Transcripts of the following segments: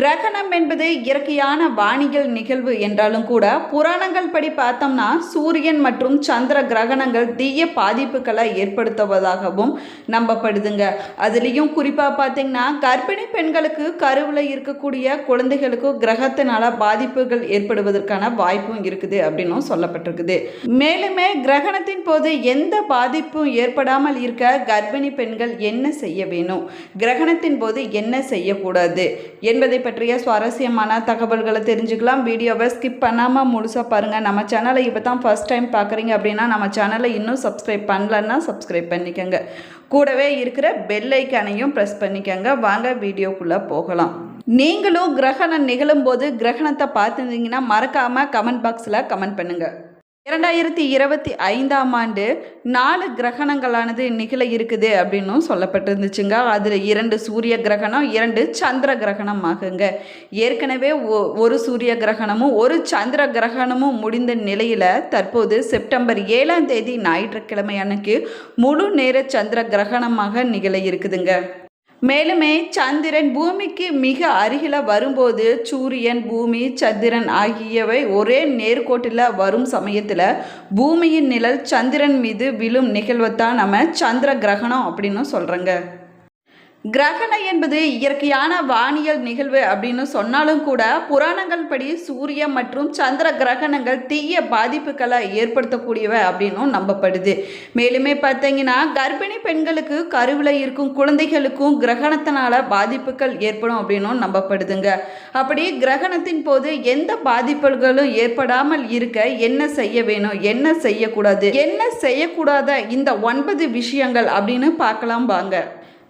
கிரகணம் என்பது இயற்கையான வானியல் நிகழ்வு என்றாலும் கூட புராணங்கள் படி பார்த்தோம்னா சூரியன் மற்றும் சந்திர கிரகணங்கள் தீய பாதிப்புகளை ஏற்படுத்துவதாகவும் நம்பப்படுதுங்க. அதுலேயும் குறிப்பாக பார்த்தீங்கன்னா கர்ப்பிணி பெண்களுக்கு கருவில் இருக்கக்கூடிய குழந்தைகளுக்கும் கிரகத்தினால பாதிப்புகள் ஏற்படுவதற்கான வாய்ப்பும் இருக்குது அப்படின்னும் சொல்லப்பட்டிருக்குது. மேலுமே கிரகணத்தின் போது எந்த பாதிப்பும் ஏற்படாமல் இருக்க கர்ப்பிணி பெண்கள் என்ன செய்ய வேணும்? கிரகணத்தின் போது என்ன செய்யக்கூடாது? என்பதை பற்றிய சுவாரஸ்யமான தகவல்களை தெரிஞ்சுக்கலாம். வீடியோவை ஸ்கிப் பண்ணாமல் முழுசாக பாருங்கள் நம்ம சேனலை இப்போ தான் ஃபஸ்ட் டைம் பார்க்குறீங்க அப்படின்னா நம்ம சேனலை இன்னும் சப்ஸ்கிரைப் பண்ணலன்னா சப்ஸ்கிரைப் பண்ணிக்கோங்க. கூடவே இருக்கிற பெல் ஐக்கானையும் ப்ரெஸ் பண்ணிக்கோங்க. வாங்க வீடியோக்குள்ளே போகலாம். நீங்களும் கிரகணம் நிகழும்போது கிரகணத்தை பார்த்துருந்தீங்கன்னா மறக்காமல் கமெண்ட் பாக்ஸில் கமெண்ட் பண்ணுங்கள் இரண்டாயிரத்தி இருபத்தி ஐந்தாம் ஆண்டு நாலு கிரகணங்களானது நிகழ இருக்குது அப்படின்னும் சொல்லப்பட்டிருந்துச்சுங்க. அதில் இரண்டு சூரிய கிரகணம் இரண்டு சந்திர கிரகணம் ஆகுங்க. ஏற்கனவே ஒ- ஒரு சூரிய கிரகணமும் ஒரு சந்திர கிரகணமும் முடிந்த நிலையில் தற்போது செப்டம்பர் ஏழாம் தேதி ஞாயிற்றுக்கிழமை அன்னைக்கு முழு நேர சந்திர கிரகணமாக நிகழ இருக்குதுங்க. மேலுமே சந்திரன் பூமிக்கு மிக அருகில் வரும்போது சூரியன் பூமி சந்திரன் ஆகியவை ஒரே நேர்கோட்டில் வரும் சமயத்தில் பூமியின் நிழல் சந்திரன் மீது விழும் நிகழ்வைத்தான் நம்ம சந்திர கிரகணம் அப்படின்னு சொல்கிறோங்க கிரகணம் என்பது இயற்கையான வானியல் நிகழ்வு அப்படின்னு சொன்னாலும் கூட புராணங்கள் படி சூரிய மற்றும் சந்திர கிரகணங்கள் தீய பாதிப்புகளை ஏற்படுத்தக்கூடியவை அப்படின்னும் நம்பப்படுது. மேலுமே பார்த்தீங்கன்னா கர்ப்பிணி பெண்களுக்கு கருவில் இருக்கும் குழந்தைகளுக்கும் கிரகணத்தினால பாதிப்புகள் ஏற்படும் அப்படின்னும் நம்பப்படுதுங்க. அப்படி கிரகணத்தின் போது எந்த பாதிப்புகளும் ஏற்படாமல் இருக்க என்ன செய்ய வேணும் என்ன செய்யக்கூடாது என்ன செய்யக்கூடாத இந்த ஒன்பது விஷயங்கள் அப்படின்னு பார்க்கலாம் வாங்க.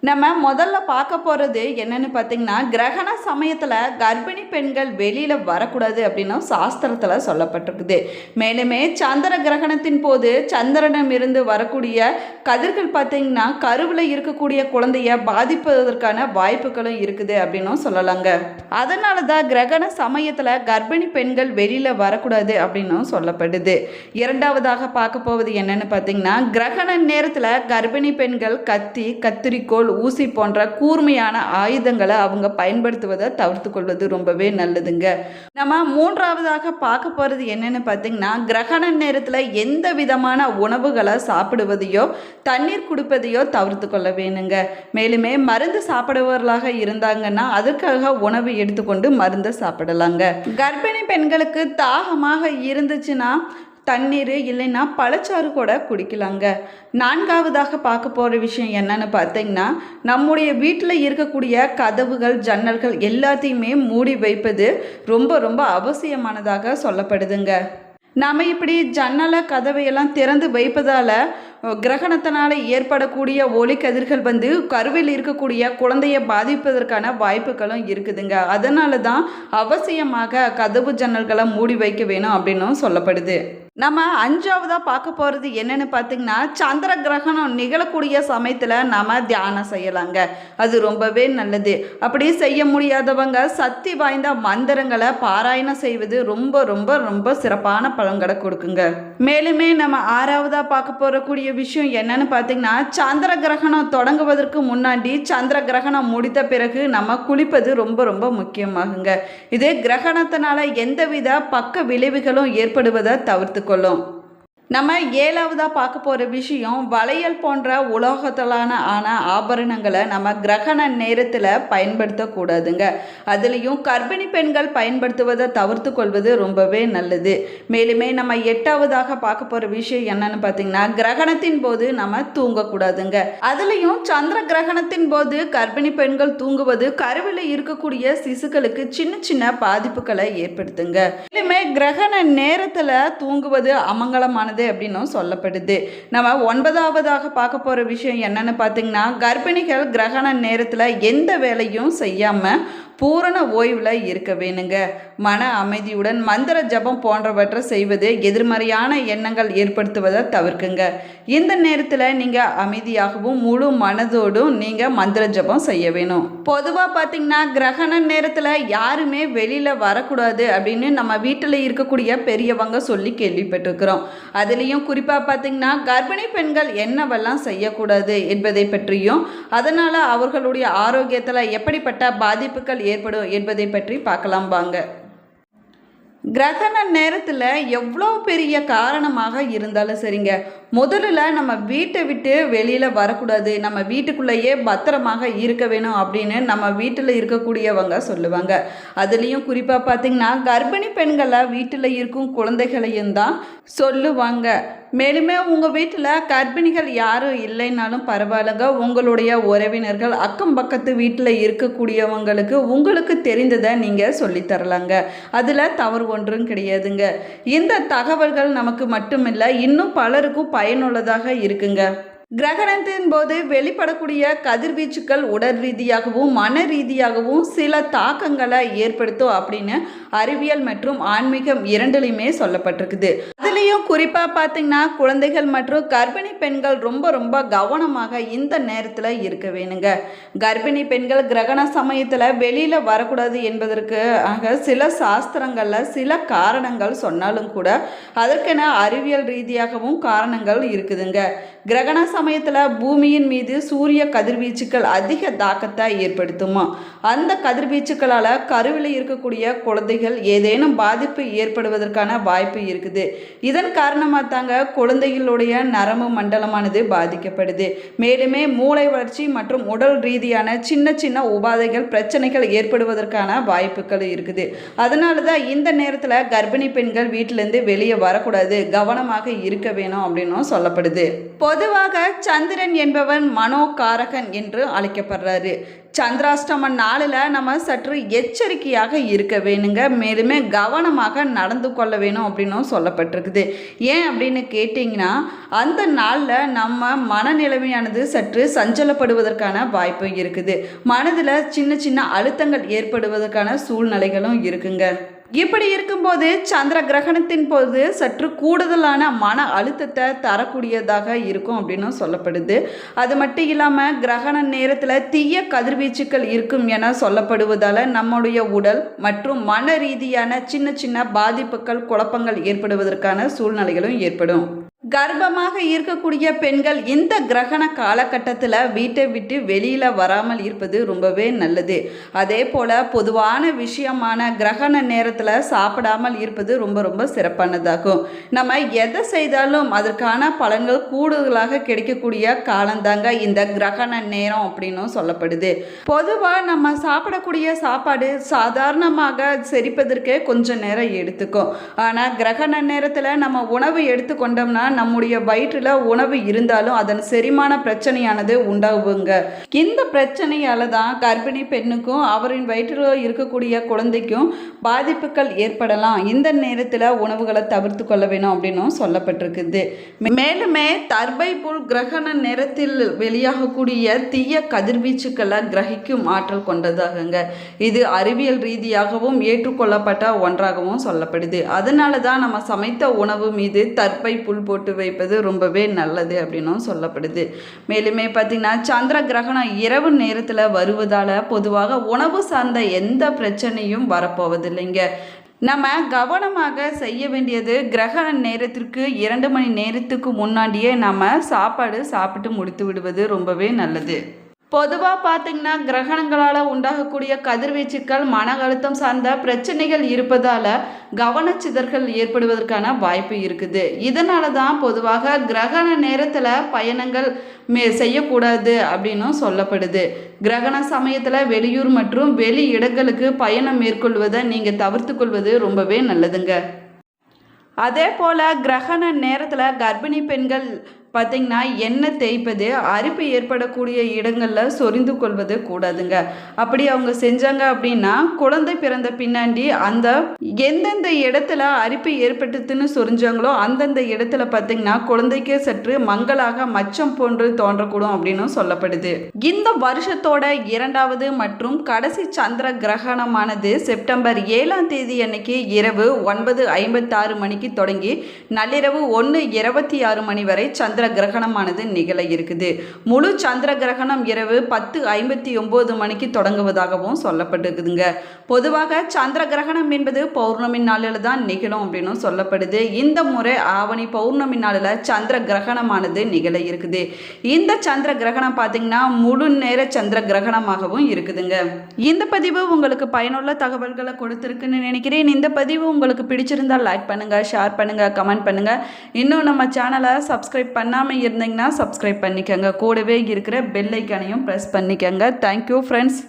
நம்ம முதல்ல பார்க்க போகிறது என்னென்னு பார்த்தீங்கன்னா கிரகண சமயத்தில் கர்ப்பிணி பெண்கள் வெளியில் வரக்கூடாது அப்படின்னும் சாஸ்திரத்தில் சொல்லப்பட்டிருக்குது. மேலுமே சந்திர கிரகணத்தின் போது சந்திரனம் இருந்து வரக்கூடிய கதிர்கள் பார்த்தீங்கன்னா கருவில் இருக்கக்கூடிய குழந்தைய பாதிப்பதற்கான வாய்ப்புகளும் இருக்குது அப்படின்னும் சொல்லலாங்க. அதனால தான் கிரகண சமயத்தில் கர்ப்பிணி பெண்கள் வெளியில் வரக்கூடாது அப்படின்னும் சொல்லப்படுது. இரண்டாவதாக பார்க்க போவது என்னென்னு பார்த்தீங்கன்னா கிரகண நேரத்தில் கர்ப்பிணி பெண்கள் கத்தி கத்திரிக்கோள் ஊசி போன்ற கூர்மையான ஆயுதங்களை அவங்க பயன்படுத்துவதை தவிர்த்து கொள்வது ரொம்பவே நல்லதுங்க. நம்ம மூன்றாவதாக பார்க்க போகிறது என்னென்னு பார்த்தீங்கன்னா கிரகண நேரத்தில் எந்த விதமான உணவுகளை சாப்பிடுவதையோ தண்ணீர் குடிப்பதையோ தவிர்த்து கொள்ள வேணுங்க. மேலுமே மருந்து சாப்பிடுபவர்களாக இருந்தாங்கன்னா அதுக்காக உணவு எடுத்துக்கொண்டு மருந்தை சாப்பிடலாங்க. கர்ப்பிணி பெண்களுக்கு தாகமாக இருந்துச்சுன்னா தண்ணீர் இல்லைன்னா பழச்சாறு கூட குடிக்கலாங்க. நான்காவதாக பார்க்க போகிற விஷயம் என்னன்னு பார்த்தீங்கன்னா நம்முடைய வீட்டில் இருக்கக்கூடிய கதவுகள் ஜன்னல்கள் எல்லாத்தையுமே மூடி வைப்பது ரொம்ப ரொம்ப அவசியமானதாக சொல்லப்படுதுங்க. நாம் இப்படி ஜன்னலை கதவையெல்லாம் திறந்து வைப்பதால் கிரகணத்தினால் ஏற்படக்கூடிய ஒளி கதிர்கள் வந்து கருவில் இருக்கக்கூடிய குழந்தைய பாதிப்பதற்கான வாய்ப்புகளும் இருக்குதுங்க. அதனால தான் அவசியமாக கதவு ஜன்னல்களை மூடி வைக்க வேணும் அப்படின்னும் சொல்லப்படுது. நம்ம அஞ்சாவதாக பார்க்க போகிறது என்னென்னு பார்த்தீங்கன்னா சந்திர கிரகணம் நிகழக்கூடிய சமயத்தில் நாம் தியானம் செய்யலாங்க. அது ரொம்பவே நல்லது. அப்படி செய்ய முடியாதவங்க சக்தி வாய்ந்த மந்திரங்களை பாராயணம் செய்வது ரொம்ப ரொம்ப ரொம்ப சிறப்பான பலன்களை கொடுக்குங்க. மேலுமே நம்ம ஆறாவதாக பார்க்க போகக்கூடிய விஷயம் என்னன்னு பார்த்தீங்கன்னா சந்திர கிரகணம் தொடங்குவதற்கு முன்னாடி சந்திர கிரகணம் முடித்த பிறகு நம்ம குளிப்பது ரொம்ப ரொம்ப முக்கியமாகுங்க. இது கிரகணத்தினால எந்தவித பக்க விளைவுகளும் ஏற்படுவதை தவிர்த்து கொள்ளும். நம்ம ஏழாவதாக பார்க்க போகிற விஷயம் வளையல் போன்ற உலோகத்தலான ஆன ஆபரணங்களை நம்ம கிரகண நேரத்தில் பயன்படுத்தக்கூடாதுங்க. அதுலேயும் கர்ப்பிணி பெண்கள் பயன்படுத்துவதை தவிர்த்து கொள்வது ரொம்பவே நல்லது. மேலுமே நம்ம எட்டாவதாக பார்க்க போகிற விஷயம் என்னன்னு பார்த்தீங்கன்னா கிரகணத்தின் போது நம்ம தூங்கக்கூடாதுங்க. அதுலேயும் சந்திர கிரகணத்தின் போது கர்ப்பிணி பெண்கள் தூங்குவது கருவில் இருக்கக்கூடிய சிசுக்களுக்கு சின்ன சின்ன பாதிப்புகளை ஏற்படுத்துங்க. மேலுமே கிரகண நேரத்தில் தூங்குவது அமங்கலமானது அப்படின்னும் சொல்லப்படுது. நம்ம ஒன்பதாவதாக பார்க்க போகிற விஷயம் என்னன்னு பார்த்தீங்கன்னா கர்ப்பிணிகள் கிரகண நேரத்தில் எந்த வேலையும் செய்யாமல் பூரண ஓய்வில் இருக்க வேணுங்க. மன அமைதியுடன் மந்திர ஜபம் போன்றவற்றை செய்வது எதிர்மறையான எண்ணங்கள் ஏற்படுத்துவதை தவிர்க்குங்க. இந்த நேரத்தில் நீங்கள் அமைதியாகவும் முழு மனதோடும் நீங்கள் மந்திர ஜபம் செய்ய வேணும். பொதுவாக பார்த்தீங்கன்னா கிரகண நேரத்தில் யாருமே வெளியில் வரக்கூடாது அப்படின்னு நம்ம வீட்டில் இருக்கக்கூடிய பெரியவங்க சொல்லி கேள்விப்பட்டிருக்கிறோம். அதுலேயும் குறிப்பாக பார்த்தீங்கன்னா கர்ப்பிணி பெண்கள் என்னவெல்லாம் செய்யக்கூடாது என்பதை பற்றியும் அதனால் அவர்களுடைய ஆரோக்கியத்தில் எப்படிப்பட்ட பாதிப்புகள் ஏற்படும் என்பதை பற்றி பார்க்கலாம் வாங்க. கிரகண நேரத்தில் எவ்வளோ பெரிய காரணமாக இருந்தாலும் சரிங்க. முதல்ல நம்ம வீட்டை விட்டு வெளியில் வரக்கூடாது. நம்ம வீட்டுக்குள்ளேயே பத்திரமாக இருக்க வேணும் அப்படின்னு நம்ம வீட்டில் இருக்கக்கூடியவங்க சொல்லுவாங்க. அதுலேயும் குறிப்பாக பார்த்திங்கன்னா கர்ப்பிணி பெண்களை வீட்டில் இருக்கும் குழந்தைகளையும் தான் சொல்லுவாங்க. மேலுமே உங்கள் வீட்டில் கர்ப்பிணிகள் யாரும் இல்லைனாலும் பரவாயில்லைங்க. உங்களுடைய உறவினர்கள் அக்கம் பக்கத்து வீட்டில் இருக்கக்கூடியவங்களுக்கு உங்களுக்கு தெரிந்ததை நீங்கள் சொல்லித்தரலாங்க அதில் தவறு ஒன்றும் கிடையாதுங்க. இந்த தகவல்கள் நமக்கு மட்டுமில்லை இன்னும் பலருக்கும் பயனுள்ளதாக இருக்குங்க. கிரகணத்தின் போது வெளிப்படக்கூடிய கதிர்வீச்சுக்கள் உடல் ரீதியாகவும் மன ரீதியாகவும் சில தாக்கங்களை ஏற்படுத்தும் அப்படின்னு அறிவியல் மற்றும் ஆன்மீகம் இரண்டுலையுமே சொல்லப்பட்டிருக்குது. அதுலேயும் குறிப்பாக பார்த்தீங்கன்னா குழந்தைகள் மற்றும் கர்ப்பிணி பெண்கள் ரொம்ப ரொம்ப கவனமாக இந்த நேரத்தில் இருக்க வேணுங்க. கர்ப்பிணி பெண்கள் கிரகண சமயத்தில் வெளியில் வரக்கூடாது என்பதற்கு ஆக சில சாஸ்திரங்களில் சில காரணங்கள் சொன்னாலும் கூட அதற்கென அறிவியல் ரீதியாகவும் காரணங்கள் இருக்குதுங்க. கிரகண சமயத்தில் பூமியின் மீது சூரிய கதிர்வீச்சுக்கள் அதிக தாக்கத்தை ஏற்படுத்துமா? அந்த கதிர்வீச்சுக்களால் கருவில் இருக்கக்கூடிய குழந்தைகள் ஏதேனும் பாதிப்பு ஏற்படுவதற்கான வாய்ப்பு இருக்குது. இதன் காரணமாக தாங்க குழந்தைகளுடைய நரம்பு மண்டலமானது பாதிக்கப்படுது. மேலுமே மூளை வளர்ச்சி மற்றும் உடல் ரீதியான சின்ன சின்ன உபாதைகள் பிரச்சனைகள் ஏற்படுவதற்கான வாய்ப்புகள் இருக்குது. அதனால தான் இந்த நேரத்தில் கர்ப்பிணி பெண்கள் வீட்டிலேருந்து வெளியே வரக்கூடாது. கவனமாக இருக்க வேணும் அப்படின்னும் சொல்லப்படுது. பொதுவாக சந்திரன் என்பவன் மனோகாரகன் என்று அழைக்கப்படுறாரு. சந்திராஷ்டமன் நாளில் நம்ம சற்று எச்சரிக்கையாக இருக்க வேணுங்க. மேலுமே கவனமாக நடந்து கொள்ள வேணும் அப்படின்னும் சொல்லப்பட்டிருக்குது. ஏன் அப்படின்னு கேட்டிங்கன்னா அந்த நாளில் நம்ம மனநிலைமையானது சற்று சஞ்சலப்படுவதற்கான வாய்ப்பு இருக்குது. மனதில் சின்ன சின்ன அழுத்தங்கள் ஏற்படுவதற்கான சூழ்நிலைகளும் இருக்குங்க. இப்படி இருக்கும்போது சந்திர கிரகணத்தின் போது சற்று கூடுதலான மன அழுத்தத்தை தரக்கூடியதாக இருக்கும் அப்படின்னு சொல்லப்படுது. அது மட்டும் இல்லாமல் கிரகண நேரத்தில் தீய கதிர்வீச்சுக்கள் இருக்கும் என சொல்லப்படுவதால் நம்முடைய உடல் மற்றும் மன ரீதியான சின்ன சின்ன பாதிப்புகள் குழப்பங்கள் ஏற்படுவதற்கான சூழ்நிலைகளும் ஏற்படும். கர்ப்பமாக இருக்கக்கூடிய பெண்கள் இந்த கிரகண காலகட்டத்தில் வீட்டை விட்டு வெளியில் வராமல் இருப்பது ரொம்பவே நல்லது. அதே போல் பொதுவான விஷயமான கிரகண நேரத்தில் சாப்பிடாமல் இருப்பது ரொம்ப ரொம்ப சிறப்பானதாகும். நம்ம எதை செய்தாலும் அதற்கான பலன்கள் கூடுதலாக கிடைக்கக்கூடிய காலந்தாங்க இந்த கிரகண நேரம் அப்படின்னும் சொல்லப்படுது. பொதுவாக நம்ம சாப்பிடக்கூடிய சாப்பாடு சாதாரணமாக செரிப்பதற்கே கொஞ்சம் நேரம் எடுத்துக்கும். ஆனால் கிரகண நேரத்தில் நம்ம உணவு எடுத்துக்கொண்டோம்னா நம்முடைய வயிற்றில் உணவு இருந்தாலும் அதன் செரிமான பிரச்சனையானது உண்டாகுங்க. இந்த பிரச்சனையால தான் கர்ப்பிணி பெண்ணுக்கும் அவரின் வயிற்றில் இருக்கக்கூடிய குழந்தைக்கும் பாதிப்புகள் ஏற்படலாம். இந்த நேரத்தில் உணவுகளை தவிர்த்து கொள்ள வேணும் அப்படின்னும் சொல்லப்பட்டிருக்குது. மேலுமே தர்பை புல் கிரகண நேரத்தில் வெளியாகக்கூடிய தீய கதிர்வீச்சுக்களை கிரகிக்கும் ஆற்றல் கொண்டதாகுங்க. இது அறிவியல் ரீதியாகவும் ஏற்றுக்கொள்ளப்பட்ட ஒன்றாகவும் சொல்லப்படுது. அதனால தான் நம்ம சமைத்த உணவு மீது தர்பை புல் போட்டு வைப்பது ரொம்பவே நல்லது அப்படின்னும் சொல்லப்படுது. மேலுமே பார்த்திங்கன்னா சந்திர கிரகணம் இரவு நேரத்தில் வருவதால் பொதுவாக உணவு சார்ந்த எந்த பிரச்சனையும் வரப்போவதில்லைங்க. நம்ம கவனமாக செய்ய வேண்டியது கிரகண நேரத்திற்கு இரண்டு மணி நேரத்துக்கு முன்னாடியே நம்ம சாப்பாடு சாப்பிட்டு முடித்து விடுவது ரொம்பவே நல்லது. பொதுவாக பார்த்திங்கன்னா கிரகணங்களால் உண்டாகக்கூடிய கதிர்வீச்சுக்கள் மன அழுத்தம் சார்ந்த பிரச்சனைகள் இருப்பதால் கவனச்சிதறல் ஏற்படுவதற்கான வாய்ப்பு இருக்குது. இதனால தான் பொதுவாக கிரகண நேரத்தில் பயணங்கள் மே செய்யக்கூடாது அப்படின்னும் சொல்லப்படுது. கிரகண சமயத்தில் வெளியூர் மற்றும் வெளி இடங்களுக்கு பயணம் மேற்கொள்வதை நீங்கள் தவிர்த்து கொள்வது ரொம்பவே நல்லதுங்க. அதே போல் கிரகண நேரத்தில் கர்ப்பிணி பெண்கள் பார்த்திங்கன்னா எண்ணெய் தேய்ப்பது அரிப்பு ஏற்படக்கூடிய இடங்களில் சொரிந்து கொள்வது கூடாதுங்க. அப்படி அவங்க செஞ்சாங்க அப்படின்னா குழந்தை பிறந்த பின்னாடி அந்த எந்தெந்த இடத்துல அரிப்பு ஏற்பட்டுதுன்னு சொரிஞ்சாங்களோ அந்தந்த இடத்துல பார்த்திங்கன்னா குழந்தைக்கே சற்று மங்களாக மச்சம் போன்று தோன்றக்கூடும் அப்படின்னு சொல்லப்படுது. இந்த வருஷத்தோட இரண்டாவது மற்றும் கடைசி சந்திர கிரகணமானது செப்டம்பர் ஏழாம் தேதி அன்னைக்கு இரவு ஒன்பது ஐம்பத்தாறு மணிக்கு தொடங்கி நள்ளிரவு ஒன்று இருபத்தி ஆறு மணி வரை சந்திர சந்திர கிரகணமானது நிகழ இருக்குது. முழு சந்திர கிரகணம் இரவு பத்து ஐம்பத்தி ஒம்பது மணிக்கு தொடங்குவதாகவும் சொல்லப்பட்டிருக்குதுங்க. பொதுவாக சந்திர கிரகணம் என்பது பௌர்ணமி நாளில் தான் நிகழும் அப்படின்னு சொல்லப்படுது. இந்த முறை ஆவணி பௌர்ணமி நாளில் சந்திர கிரகணமானது நிகழ இருக்குது. இந்த சந்திர கிரகணம் பார்த்தீங்கன்னா முழு நேர சந்திர கிரகணமாகவும் இருக்குதுங்க. இந்த பதிவு உங்களுக்கு பயனுள்ள தகவல்களை கொடுத்துருக்குன்னு நினைக்கிறேன். இந்த பதிவு உங்களுக்கு பிடிச்சிருந்தால் லைக் பண்ணுங்கள் ஷேர் பண்ணுங்கள் கமெண்ட் பண்ணுங்கள் இன்னும் நம்ம சேனலை சப்ஸ்கிரைப் பண்ணாமல் இருந்தீங்கன்னா சப்ஸ்கிரைப் பண்ணிக்கோங்க. கூடவே இருக்கிற பெல் ஐக்கானையும் ப்ரெஸ் பண்ணிக்கோங்க. Thank you friends